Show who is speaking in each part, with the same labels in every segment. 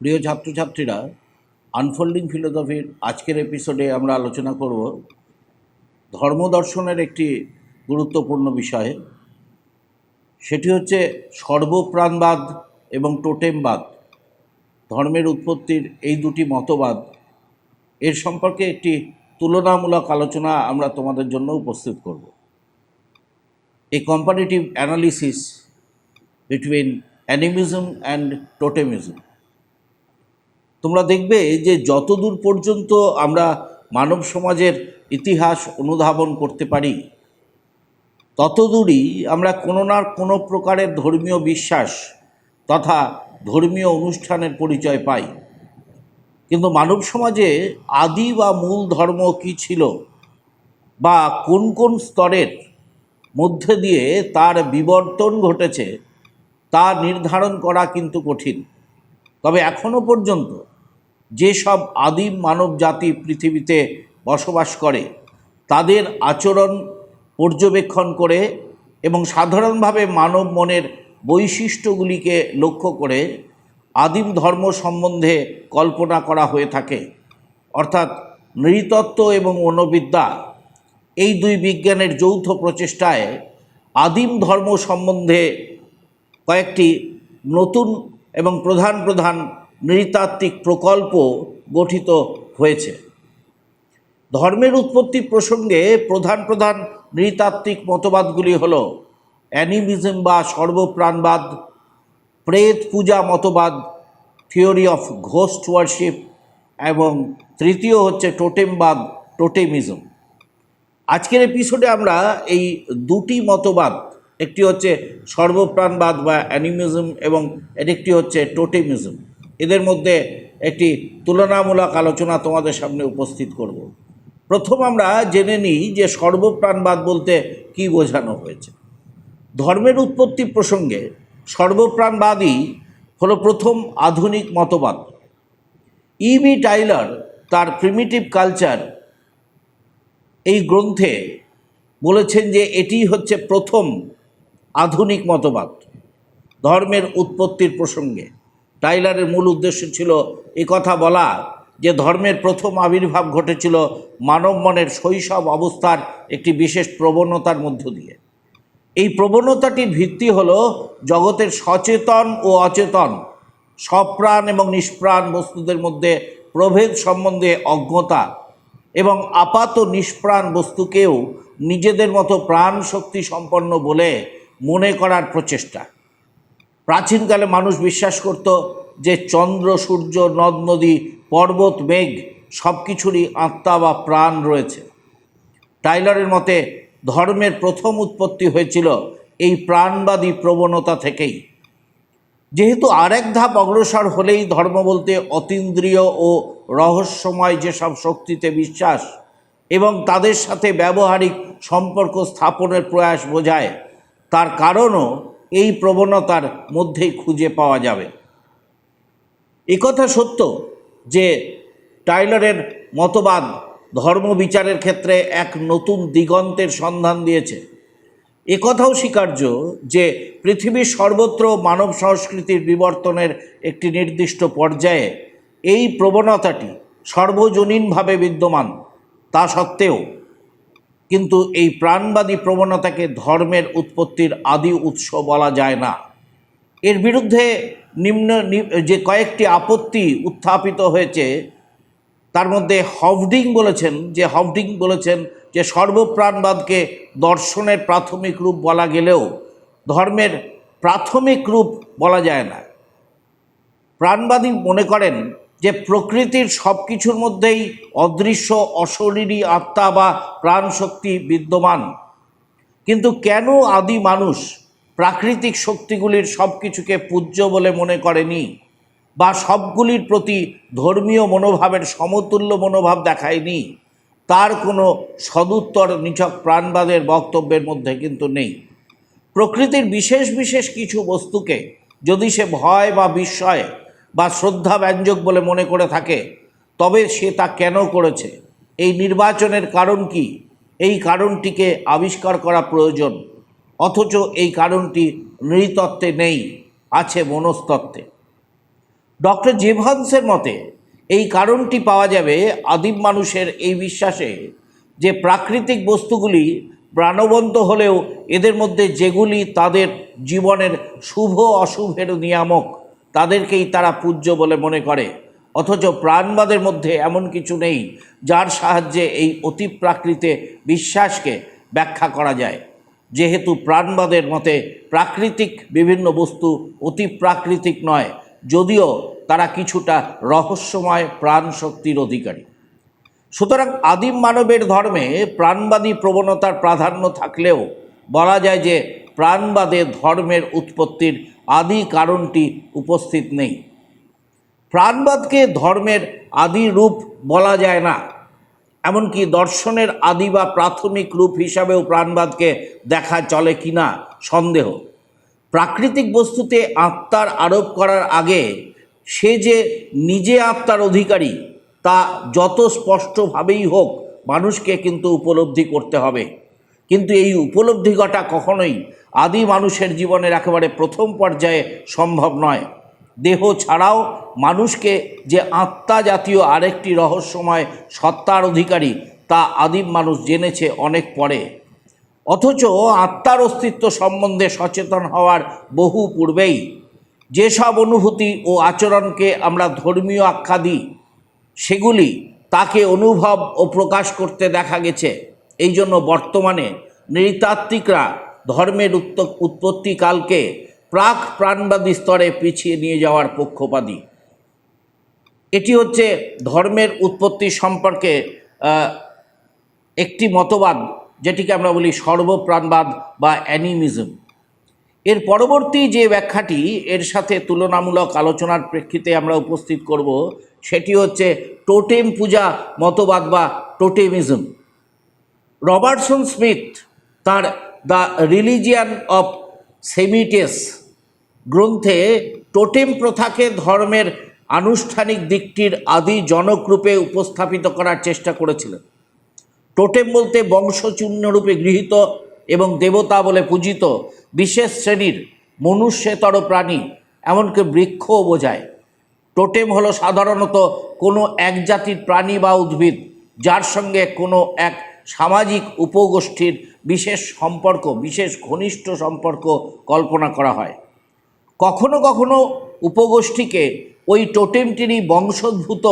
Speaker 1: প্রিয় ছাত্রছাত্রীরা আনফোল্ডিং ফিলোসফির আজকের এপিসোডে আমরা আলোচনা করব ধর্মদর্শনের একটি গুরুত্বপূর্ণ বিষয়। সেটি হচ্ছে সর্বপ্রাণবাদ এবং টোটেমবাদ, ধর্মের উৎপত্তির এই দুটি মতবাদ। এর সম্পর্কে একটি তুলনামূলক আলোচনা আমরা তোমাদের জন্য উপস্থিত করব। A comparative analysis between animism and totemism. তোমরা দেখবে যে যতদূর পর্যন্ত আমরা মানব সমাজের ইতিহাস অনুধাবন করতে পারি, ততদূরই আমরা কোনো না কোনো প্রকারের ধর্মীয় বিশ্বাস তথা ধর্মীয় অনুষ্ঠানের পরিচয় পাই। কিন্তু মানব সমাজে আদি বা মূল ধর্ম কী ছিল বা কোন কোন স্তরের মধ্যে দিয়ে তার বিবর্তন ঘটেছে, তা নির্ধারণ করা কিন্তু কঠিন। তবে এখনও পর্যন্ত যেসব আদিম মানব জাতি পৃথিবীতে বসবাস করে, তাদের আচরণ পর্যবেক্ষণ করে এবং সাধারণভাবে মানব মনের বৈশিষ্ট্যগুলিকে লক্ষ্য করে আদিম ধর্ম সম্বন্ধে কল্পনা করা হয়ে থাকে। অর্থাৎ নৃতত্ত্ব এবং মনোবিদ্যা এই দুই বিজ্ঞানের যৌথ প্রচেষ্টায় আদিম ধর্ম সম্বন্ধে কয়েকটি নতুন এবং প্রধান প্রধান নৃতাত্ত্বিক প্রকল্প গঠিত হয়েছে। ধর্মের উৎপত্তি প্রসঙ্গে প্রধান প্রধান নৃতাত্ত্বিক মতবাদগুলি হল অ্যানিমিজম বা সর্বপ্রাণবাদ, প্রেত পূজা মতবাদ, থিওরি অফ ঘোস্ট ওয়ার্শিপ এবং তৃতীয় হচ্ছে টোটেমবাদ, টোটেমিজম। আজকের এপিসোডে আমরা এই দুটি মতবাদ, একটি হচ্ছে সর্বপ্রাণবাদ বা অ্যানিমিজম এবং একটি হচ্ছে টোটেমিজম এদের মধ্যে একটি তুলনামূলক আলোচনা তোমাদের সামনে উপস্থিত করব। প্রথম আমরা জেনে নিই যে সর্বপ্রাণবাদ বলতে কি বোঝানো হয়েছে। ধর্মের উৎপত্তি প্রসঙ্গে সর্বপ্রাণবাদই হলো প্রথম আধুনিক মতবাদ। ইবি টাইলার তার প্রিমিটিভ কালচার এই গ্রন্থে বলেছেন যে এটি হচ্ছে প্রথম আধুনিক মতবাদ, ধর্মের উৎপত্তির প্রসঙ্গে। টাইলারের মূল উদ্দেশ্য ছিল এ কথা বলা যে ধর্মের প্রথম আবির্ভাব ঘটেছিল মানব মনের শৈশব অবস্থার একটি বিশেষ প্রবণতার মধ্য দিয়ে। এই প্রবণতাটির ভিত্তি হল জগতের সচেতন ও অচেতন, সপ্রাণ এবং নিষ্প্রাণ বস্তুদের মধ্যে প্রভেদ সম্বন্ধে অজ্ঞতা এবং আপাত নিষ্প্রাণ বস্তুকেও নিজেদের মতো প্রাণ শক্তি সম্পন্ন বলে মনে করার প্রচেষ্টা। প্রাচীনকালে মানুষ বিশ্বাস করত যে চন্দ্র, সূর্য, নদ, নদী, পর্বত, মেঘ সব কিছুরই আত্মা বা প্রাণ রয়েছে। টাইলারের মতে ধর্মের প্রথম উৎপত্তি হয়েছিল এই প্রাণবাদী প্রবণতা থেকেই। যেহেতু আরেক ধাপ অগ্রসর হলেই ধর্ম বলতে অতীন্দ্রিয় ও রহস্যময় যেসব শক্তিতে বিশ্বাস এবং তাদের সাথে ব্যবহারিক সম্পর্ক স্থাপনের প্রয়াস বোঝায়, তার কারণও এই প্রবণতার মধ্যেই খুঁজে পাওয়া যাবে। একথা সত্য যে টাইলরের মতবাদ ধর্ম বিচারের ক্ষেত্রে এক নতুন দিগন্তের সন্ধান দিয়েছে। একথাও স্বীকার্য যে পৃথিবীর সর্বত্র মানব সংস্কৃতির বিবর্তনের একটি নির্দিষ্ট পর্যায়ে এই প্রবণতাটি সর্বজনীনভাবে বিদ্যমান, তা সত্ত্বেও কিন্তু এই প্রাণবাদী প্রবণতাকে ধর্মের উৎপত্তির আদি উৎস বলা যায় না। এর বিরুদ্ধে নিম্ন যে কয়েকটি আপত্তি উত্থাপিত হয়েছে, তার মধ্যে হফডিং বলেছেন, যে হফডিং বলেছেন যে সর্বপ্রাণবাদকে দর্শনের প্রাথমিক রূপ বলা গেলেও ধর্মের প্রাথমিক রূপ বলা যায় না। প্রাণবাদী মনে করেন যে প্রকৃতির সব কিছুর মধ্যেই অদৃশ্য, অশরীরী আত্মা বা প্রাণশক্তি বিদ্যমান। কিন্তু কেন আদি মানুষ প্রাকৃতিক শক্তিগুলির সব কিছুকে পূজ্য বলে মনে করেনি বা সবগুলির প্রতি ধর্মীয় মনোভাবের সমতুল্য মনোভাব দেখায়নি? তার কোনো সদুত্তর নিছক প্রাণবাদের বক্তব্যের মধ্যে কিন্তু নেই। প্রকৃতির বিশেষ বিশেষ কিছু বস্তুকে যদি সে ভয় বা বিস্ময় বা শ্রদ্ধা ব্যঞ্জক বলে মনে করে থাকে, তবে সে তা কেন করেছে? এই নির্বাচনের কারণ কি? এই কারণটিকে আবিষ্কার করা প্রয়োজন, অথচ এই কারণটি নৃতত্ত্বে নেই, আছে মনস্তত্ত্বে। ডক্টর জেভান্সের মতে, এই কারণটি পাওয়া যাবে আদিম মানুষের এই বিশ্বাসে যে প্রাকৃতিক বস্তুগুলি প্রাণবন্ত হলেও এদের মধ্যে যেগুলি তাদের জীবনের শুভ অশুভের নিয়ামক তাদেরকেই তারা পূজ্য বলে মনে করে। অথচ প্রাণবাদের মধ্যে এমন কিছু নেই, যার সাহায্যে এই অতি প্রাকৃতে বিশ্বাসকে ব্যাখ্যা করা যায়। যেহেতু প্রাণবাদের মতে প্রাকৃতিক বিভিন্ন বস্তু অতি প্রাকৃতিক নয়, যদিও তারা কিছুটা রহস্যময় প্রাণ শক্তির অধিকারী। সুতরাং আদিম মানবের ধর্মে প্রাণবাদী প্রবণতার প্রাধান্য থাকলেও বলা যায় যে প্রাণবাদে ধর্মের উৎপত্তির আদি কারণটি উপস্থিত নেই। প্রাণবাদকে ধর্মের আদি রূপ বলা যায় না, এমনকি দর্শনের আদি বা প্রাথমিক রূপ হিসাবেও প্রাণবাদকে দেখা চলে কিনা সন্দেহ। প্রাকৃতিক বস্তুতে আত্মার আরোপ করার আগে সে যে নিজে আত্মার অধিকারী, তা যত স্পষ্টভাবেই হোক মানুষকে কিন্তু উপলব্ধি করতে হবে। কিন্তু এই উপলব্ধি ঘটা কখনোই আদি মানুষের জীবনের একেবারে প্রথম পর্যায়ে সম্ভব নয়। দেহ ছাড়াও মানুষকে যে আত্মা জাতীয় আরেকটি রহস্যময় সত্তার অধিকারী, তা আদিম মানুষ জেনেছে অনেক পরে। অথচ আত্মার অস্তিত্ব সম্বন্ধে সচেতন হওয়ার বহু পূর্বেই। যেসব অনুভূতি ও আচরণকে আমরা ধর্মীয় আখ্যা দিই, সেগুলি তাকে অনুভব ও প্রকাশ করতে দেখা গেছে। এই জন্য বর্তমানে নৃতাত্ত্বিকরা ধর্মের উৎপত্তিকালকে প্রাক প্রাণবাদী স্তরে পিছিয়ে নিয়ে যাওয়ার পক্ষপাতী। এটি হচ্ছে ধর্মের উৎপত্তি সম্পর্কে একটি মতবাদ, যেটিকে আমরা বলি সর্বপ্রাণবাদ বা অ্যানিমিজম। এর পরবর্তী যে ব্যাখ্যাটি এর সাথে তুলনামূলক আলোচনার প্রেক্ষিতে আমরা উপস্থিত করব, সেটি হচ্ছে টোটেম পূজা মতবাদ বা টোটেমিজম। রবার্টসন স্মিথ তার দ্য রিলিজিয়ান অফ সেমিটেস গ্রন্থে টোটেম প্রথাকে ধর্মের আনুষ্ঠানিক দিকটির আদি জনকরূপে উপস্থাপিত করার চেষ্টা করেছিলেন। টোটেম বলতে বংশচিহ্নরূপে গৃহীত এবং দেবতা বলে পূজিত বিশেষ শ্রেণির মনুষ্যতর প্রাণী, এমনকি বৃক্ষও বোঝায়। টোটেম হলো সাধারণত কোনো এক জাতির প্রাণী বা উদ্ভিদ, যার সঙ্গে কোনো এক সামাজিক উপগোষ্ঠীর বিশেষ সম্পর্ক, বিশেষ ঘনিষ্ঠ সম্পর্ক কল্পনা করা হয়। কখনো কখনো উপগোষ্ঠীকে ওই টোটেমটিরই বংশোদ্ভূত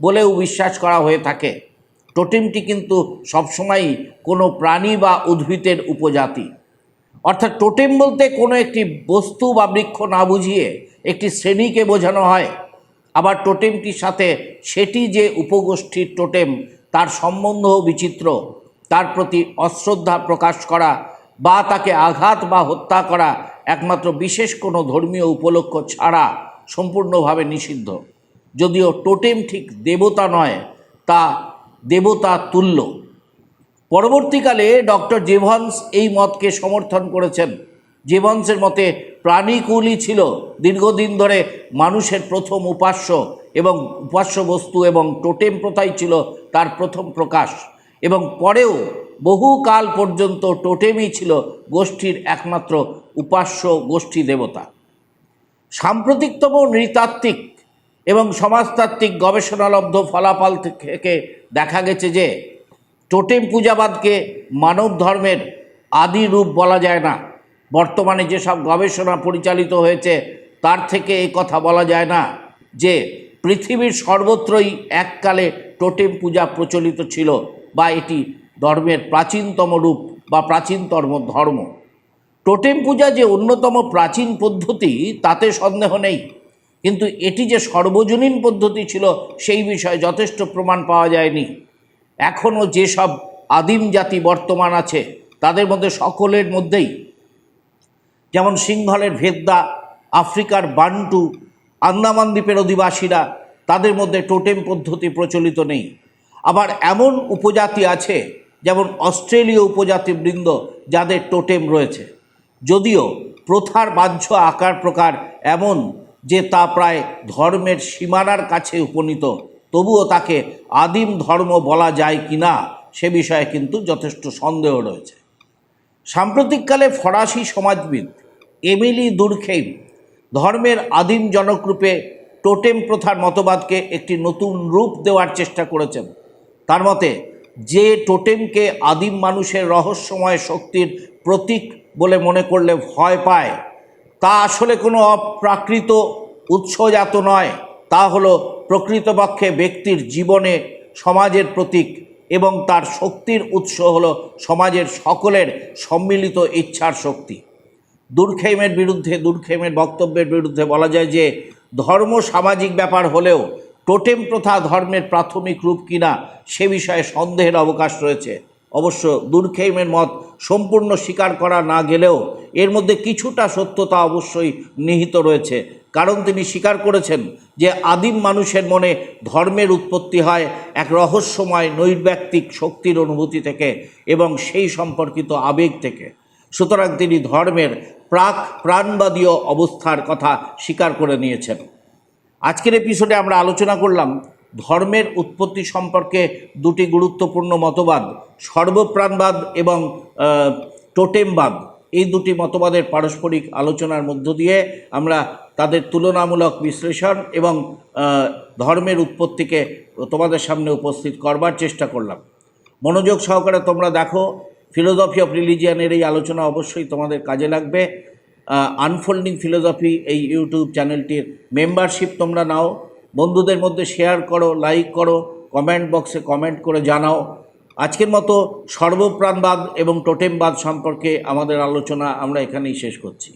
Speaker 1: বলেও বিশ্বাস করা হয়ে থাকে। টোটেমটি কিন্তু সবসময়ই কোনো প্রাণী বা উদ্ভিদের উপজাতি। অর্থাৎ টোটেম বলতে কোনো একটি বস্তু বা বৃক্ষ না বুঝিয়ে একটি শ্রেণীকে বোঝানো হয়। আবার টোটেমটির সাথে সেটি যে উপগোষ্ঠীর টোটেম, তার সম্বন্ধও বিচিত্র। তার প্রতি অশ্রদ্ধা প্রকাশ করা বা তাকে আঘাত বা হত্যা করা একমাত্র বিশেষ কোনো ধর্মীয় উপলক্ষ ছাড়া সম্পূর্ণভাবে নিষিদ্ধ। যদিও টোটেম ঠিক দেবতা নয়, তা দেবতা তুল্য। পরবর্তীকালে ডক্টর জেভন্স এই মতকে সমর্থন করেছেন। জেভন্সের মতে প্রাণীকুলই ছিল দীর্ঘদিন ধরে মানুষের প্রথম উপাস্য এবং উপাস্য বস্তু এবং টোটেম প্রথাই ছিল তার প্রথম প্রকাশ। এবং পরেও বহুকাল পর্যন্ত টোটেমই ছিল গোষ্ঠীর একমাত্র উপাস্য গোষ্ঠী দেবতা। সাম্প্রতিকতম নৃতাত্ত্বিক এবং সমাজতাত্ত্বিক গবেষণালব্ধ ফলাফল থেকে দেখা গেছে যে টোটেম পূজাবাদকে মানব ধর্মের আদি রূপ বলা যায় না। বর্তমানে যেসব গবেষণা পরিচালিত হয়েছে, তার থেকে এই কথা বলা যায় না যে পৃথিবীর সর্বত্রই এককালে টোটেম পূজা প্রচলিত ছিল। বা এটি ধর্মের প্রাচীনতম রূপ বা প্রাচীনতম ধর্ম। টোটেম পূজা যে অন্যতম প্রাচীন পদ্ধতি, তাতে সন্দেহ নেই। কিন্তু এটি যে সর্বজনীন পদ্ধতি ছিল, সেই বিষয়ে যথেষ্ট প্রমাণ পাওয়া যায়নি। এখনও যেসব আদিম জাতি বর্তমান আছে, তাদের মধ্যে সকলের মধ্যেই, যেমন সিংহলের ভেদ্দা, আফ্রিকার বান্টু, আন্দামান দ্বীপের অধিবাসীরা, তাদের মধ্যে টোটেম পদ্ধতি প্রচলিত নেই। আবার এমন উপজাতি আছে, যেমন অস্ট্রেলীয় উপজাতিবৃন্দ যাদের টোটেম রয়েছে। যদিও প্রথার বাহ্য আকার প্রকার এমন যে তা প্রায় ধর্মের সীমানার কাছে উপনীত, তবুও তাকে আদিম ধর্ম বলা যায় কি না সে বিষয়ে কিন্তু যথেষ্ট সন্দেহ রয়েছে। সাম্প্রতিককালে ফরাসি সমাজবিদ এমিলি দুর্খেইম ধর্মের আদিম জনকরূপে টোটেম প্রথার মতবাদকে একটি নতুন রূপ দেওয়ার চেষ্টা করেছেন। তার মতে, যে টোটেমকে আদিম মানুষের রহস্যময় শক্তির প্রতীক বলে মনে করলে ভয় পায়, তা আসলে কোনো অপ্রাকৃত উৎসজাত নয়। তা হলো প্রকৃতপক্ষে ব্যক্তির জীবনে সমাজের প্রতীক এবং তার শক্তির উৎস হলো সমাজের সকলের সম্মিলিত ইচ্ছার শক্তি। দুর্খেমের বিরুদ্ধে দুর্খেমের বক্তব্যের বিরুদ্ধে বলা যায় যে, ধর্ম সামাজিক ব্যাপার হলেও টোটেম প্রথা ধর্মের প্রাথমিক রূপ কিনা সে বিষয়ে সন্দেহের অবকাশ রয়েছে। অবশ্য দুর্খেইমের মত সম্পূর্ণ স্বীকার করা না গেলেও এর মধ্যে কিছুটা সত্যতা অবশ্যই নিহিত রয়েছে। কারণ তিনি স্বীকার করেছেন যে আদিম মানুষের মনে ধর্মের উৎপত্তি হয় এক রহস্যময় নৈর্ব্যক্তিক শক্তির অনুভূতি থেকে এবং সেই সম্পর্কিত আবেগ থেকে। সুতরাং তিনি ধর্মের প্রাক প্রাণবাদীয় অবস্থার কথা স্বীকার করে নিয়েছেন। আজকের এপিসোডে আমরা আলোচনা করলাম ধর্মের উৎপত্তি সম্পর্কে দুটি গুরুত্বপূর্ণ মতবাদ, সর্বপ্রাণবাদ এবং টোটেমবাদ। এই দুটি মতবাদের পারস্পরিক আলোচনার মধ্য দিয়ে আমরা তাদের তুলনামূলক বিশ্লেষণ এবং ধর্মের উৎপত্তিকে তোমাদের সামনে উপস্থিত করবার চেষ্টা করলাম। মনোযোগ সহকারে তোমরা দেখো, ফিলোসফি অফ রিলিজিয়ানের এই আলোচনা অবশ্যই তোমাদের কাজে লাগবে। আনফোল্ডিং ফিলোসফি এই ইউটিউব চ্যানেলটির মেম্বারশিপ তোমরা নাও। বন্ধুদের মধ্যে শেয়ার করো লাইক করো কমেন্ট বক্সে কমেন্ট করে জানাও। আজকের মতো সর্বপ্রাণবাদ এবং টোটেমবাদ সম্পর্কে আমাদের আলোচনা আমরা এখানেই শেষ করছি।